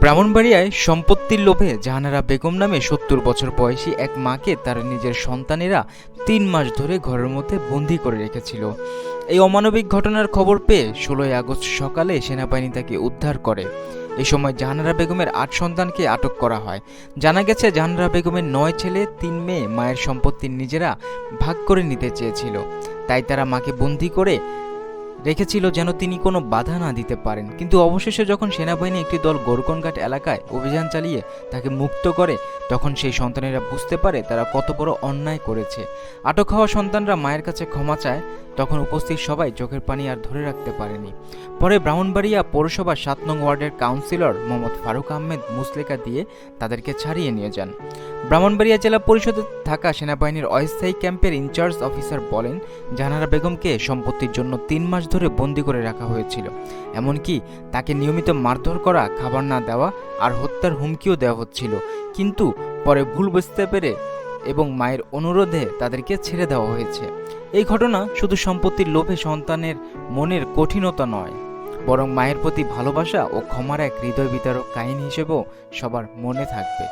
ব্রাহ্মণবাড়িয়ায় সম্পত্তির লোভে জাহানারা বেগম নামে সত্তর বছর বয়সী এক মাকে তার নিজের সন্তানেরা তিন মাস ধরে ঘরের মধ্যে বন্দি করে রেখেছিল। এই অমানবিক ঘটনার খবর পেয়ে ষোলোই আগস্ট সকালে সেনাবাহিনী তাকে উদ্ধার করে। এই সময় জাহানারা বেগমের আট সন্তানকে আটক করা হয়। জানা গেছে, জাহানারা বেগমের নয় ছেলে, তিন মেয়ে মায়ের সম্পত্তি নিজেরা ভাগ করে নিতে চেয়েছিল। তাই তারা মাকে বন্দি করে রেখেছিল যেন তিনি কোনো বাধা না দিতে পারেন। কিন্তু অবশেষে যখন সেনাবাহিনী একটি দল গোরকনঘাট এলাকায় অভিযান চালিয়ে তাকে মুক্ত করে, তখন সেই সন্তানেরা বুঝতে পারে তারা কত বড় অন্যায় করেছে। আটক হওয়া সন্তানরা মায়ের কাছে ক্ষমা চায় তখন উপস্থিত সবাই চোখের পানি আর ধরে রাখতে পারেনি। পরে ব্রাহ্মণবাড়িয়া পৌরসভার সাত নং ওয়ার্ডের কাউন্সিলর মোহাম্মদ ফারুক আহমেদ মুসলেকা দিয়ে তাদেরকে ছাড়িয়ে নিয়ে যান। ব্রাহ্মণবাড়িয়া জেলা পরিষদে থাকা সেনাবাহিনীর অস্থায়ী ক্যাম্পের ইনচার্জ অফিসার বলেন, জাহানারা বেগমকে সম্পত্তির জন্য তিন মাস ধরে বন্দি করে রাখা হয়েছিল। এমনকি তাকে নিয়মিত মারধর করা, খাবার না দেওয়া আর হত্যার হুমকিও দেওয়া হচ্ছিল। কিন্তু পরে ভুল বুঝতে পেরে এবং মায়ের অনুরোধে তাদেরকে ছেড়ে দেওয়া হয়েছে। এই ঘটনা শুধু সম্পত্তির লোভে সন্তানের মনের কঠিনতা নয়, বরং মায়ের প্রতি ভালোবাসা ও ক্ষমার এক হৃদয় বিতারক কাহিনী হিসেবেও সবার মনে থাকবে।